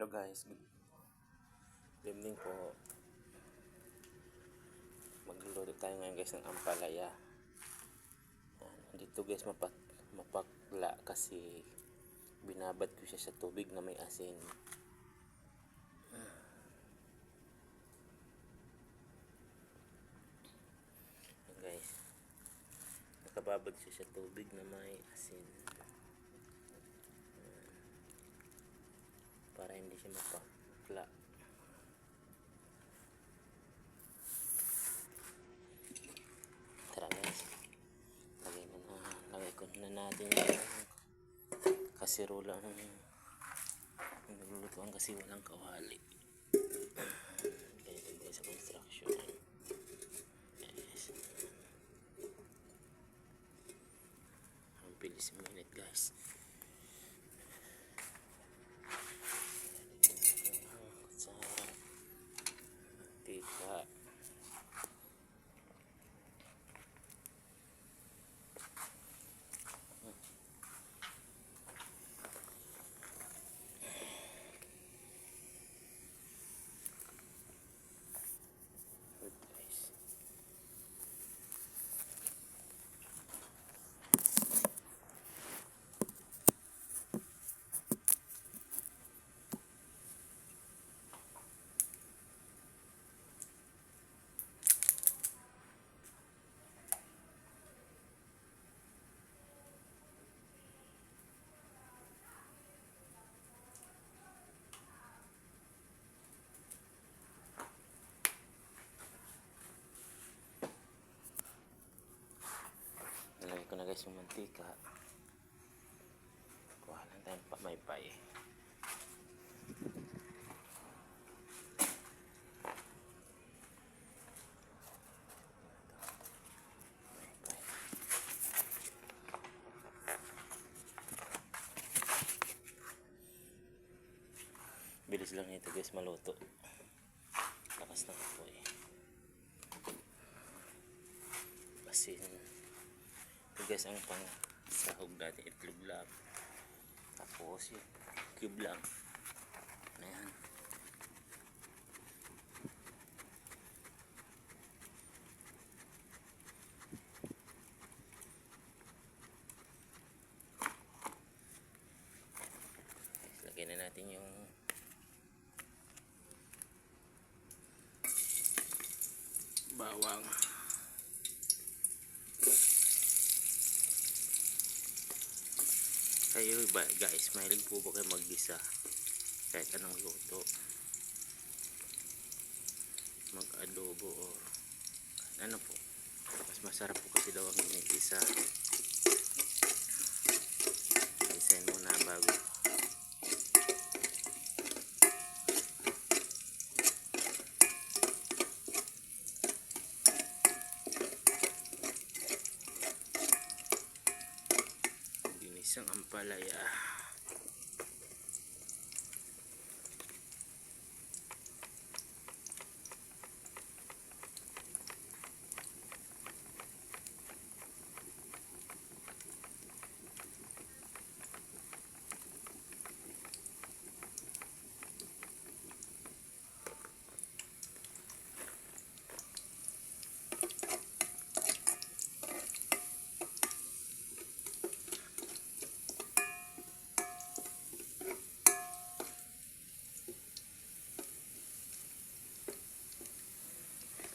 Hello guys, good evening po. Magluluto tayo ngayon guys ng ampalaya. Dito guys mapak mapakla kasi binabad ko siya sa tubig na may asin. Yan guys, nakababad siya sa tubig na may asin. para hindi siya mapakla. Tara guys, lagay na na, lagay ko na natin yung kasirolang naglulutuan kasi walang kawali. Ganito guys sa construction. Yes. Ang bilis minute guys. sa tika Good guys. Yung mantika. Kuha lang tayong pamaypay. Bilis lang nito guys maluto. Lakas na ako eh. Asin. Ito guys ang pang sahog natin itlog lang. Tapos yun, cube lang. Ano yan? Guys, Lagyan na natin yung bawang. Kayo ba guys, mahilig po ba kayo mag-isa? Kahit anong luto. Mag-adobo or ano po. Mas masarap po kasi daw ang ginigisa. Isayin muna bago. Ginisang ampalaya.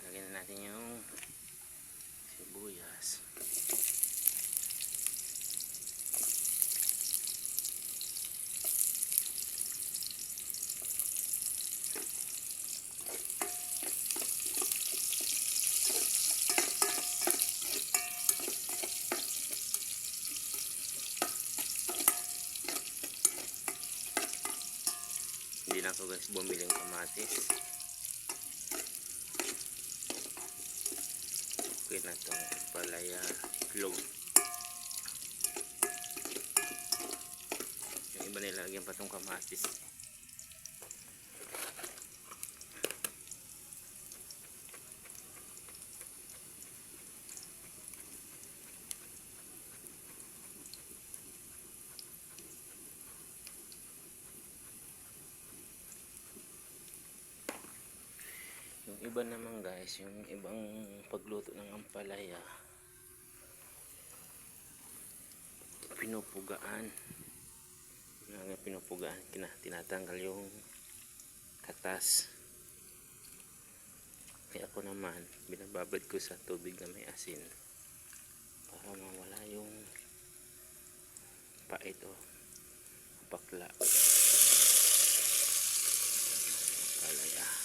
Lagyan na natin yung sibuyas. Hindi na ako guys bumili ng kamatis. Okay na itong palaya itlog. Yung iba nilagyan pa itong kamatis. Iba naman guys, yung ibang pagluto ng ampalaya, pinupugaan. Nga pinupugaan, kina, tinatanggal yung katas. Kaya ako naman, binababad ko sa tubig na may asin para mawala yung pait o bakla. Palaya.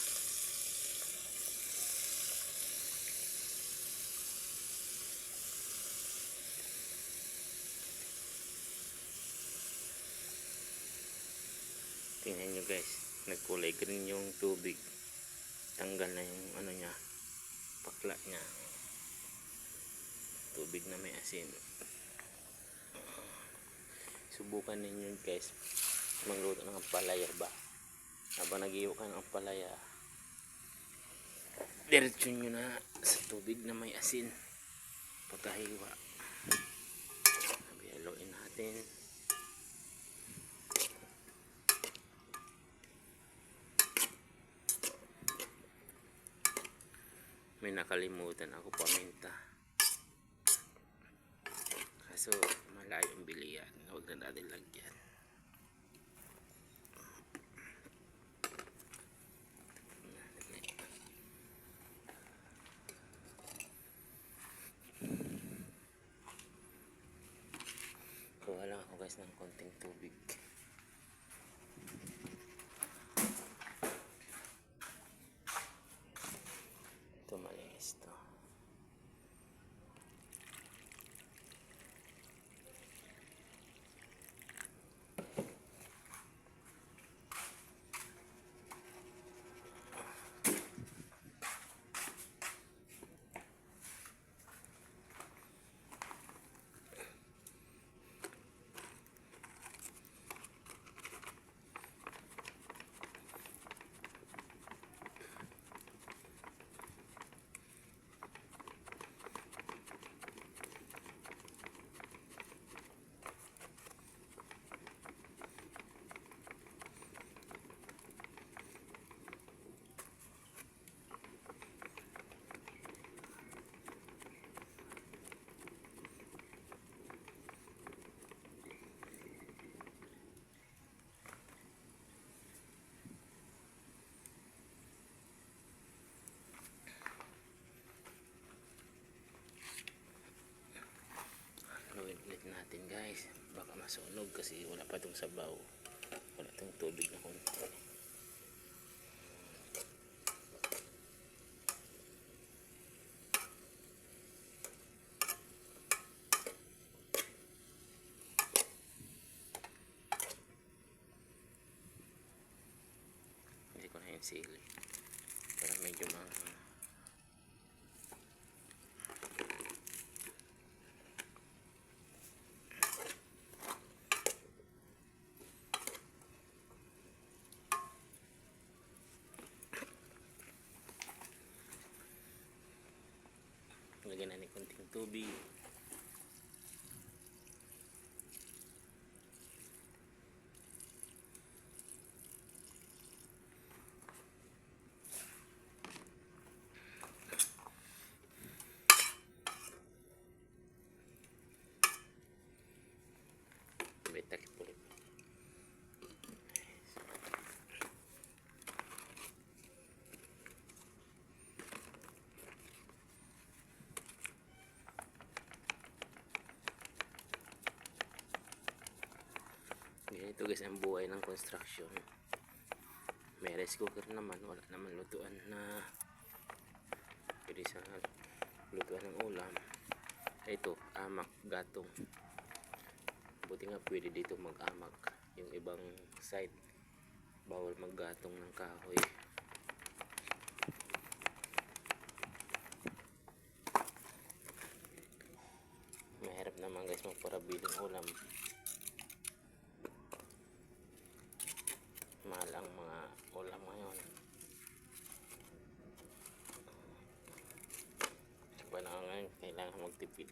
Tingnan nyo guys, nagkulay green yung tubig. Tanggal na yung ano niya, pakla niya. Tubig na may asin. Subukan ninyo guys, magluto ng palaya ba? Habang nag-iwa ka ng palaya, diretso nyo na sa tubig na may asin. Pagkahiwa. Haluin natin. May nakalimutan. Ako paminta. Kaso malayo ang bilian huwag na natin lagyan. Kuha lang ako guys ng konting tubig Ulit natin guys. Baka masunog kasi wala pa itong sabaw. Wala itong tubig na konti. Hindi ko na yung sili. Pero medyo mga lagyan na ni konting tubig ganito guys ang buhay ng construction. May rice cooker naman wala naman lutuan na pwede sa lutuan ng ulam. Ito amak gatong. Buti nga pwede dito mag amak yung ibang side. Bawal maggatong ng kahoy. Mahirap naman guys magparabiling ulam mahal ang mga ulam ngayon sa panahon ngayon kailangan magtipid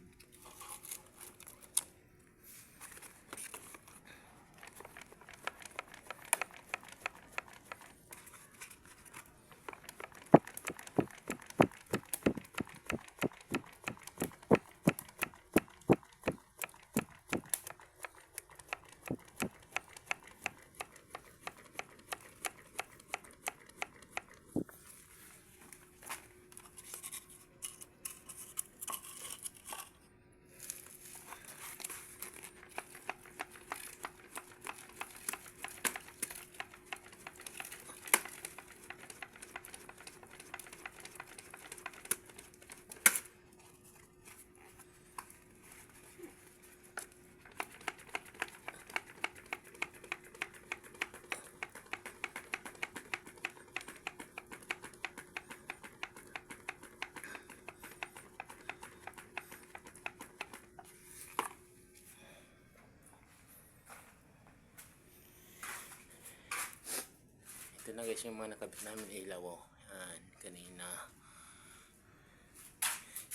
na guys yung mga nakabit namin ilaw oh. Yan, kanina.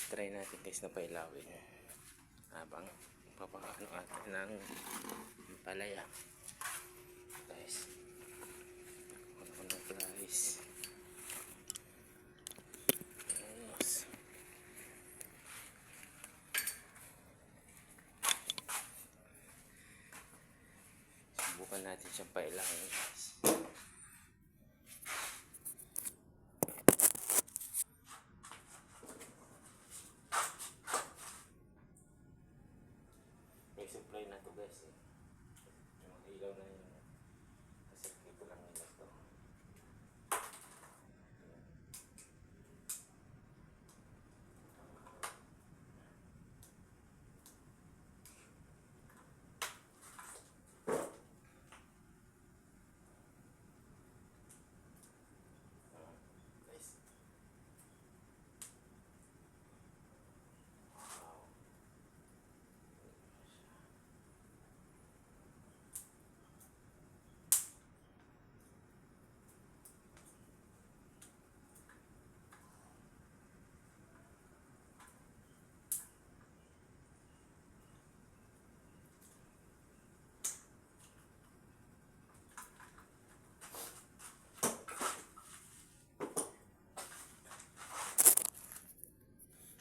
Try natin guys na pailawin. Habang papakaano natin ng palaya. Guys. Ano na guys. Subukan natin siyang pailawin guys. May supply na to guys eh. Yung mga ilaw na yun. Kasi dito lang nila to. Ah, guys. Wow.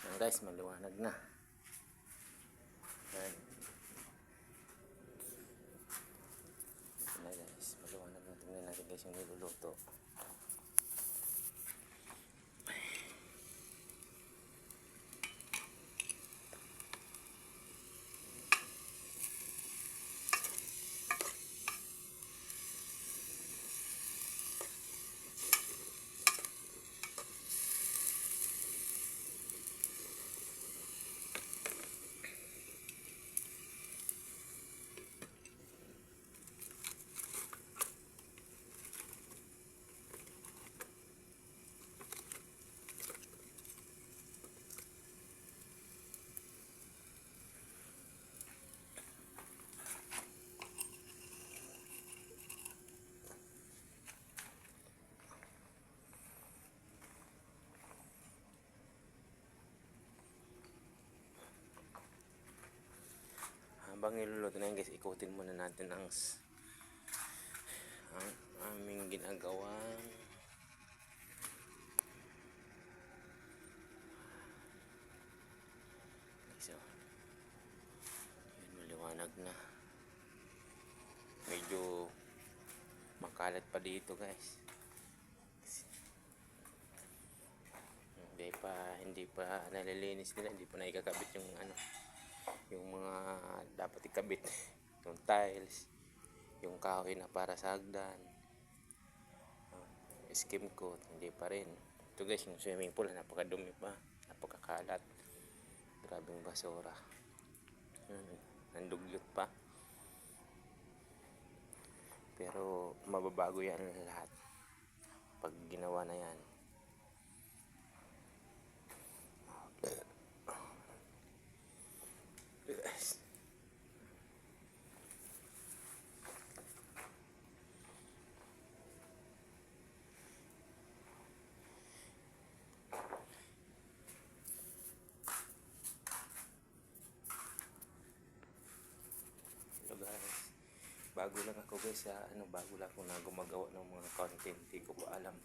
Yan guys, maliwanag na. Yan. Yan na guys, maliwanag na. Tingnan natin guys yung niluluto. Habang niluluto na yun guys, ikutin muna natin ang ang aming ginagawang so yun maliwanag na. Medyo makalat pa dito guys. Hindi pa hindi pa nalilinis nila hindi pa naikakabit yung ano yung mga dapat ikabit. Yung tiles. Yung kahoy na para sa hagdan. Skim coat hindi pa rin. Ito guys yung swimming pool napakadumi pa. Napakakalat. Grabing basura. Hmm, nandugyot pa. Pero mababago yan lahat. Pag ginawa na yan Yes. Hello guys. Bago lang ako guys sa ano, bago lang ako na gumagawa ng mga content. Hindi ko pa alam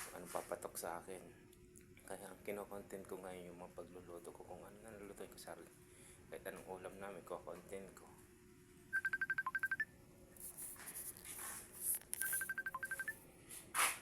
kung ano papatok sa akin. Kaya ang kino-content ko ngayon yung mga pagluluto ko kung ano naluluto ko sa kahit anong ulam namin ko content ko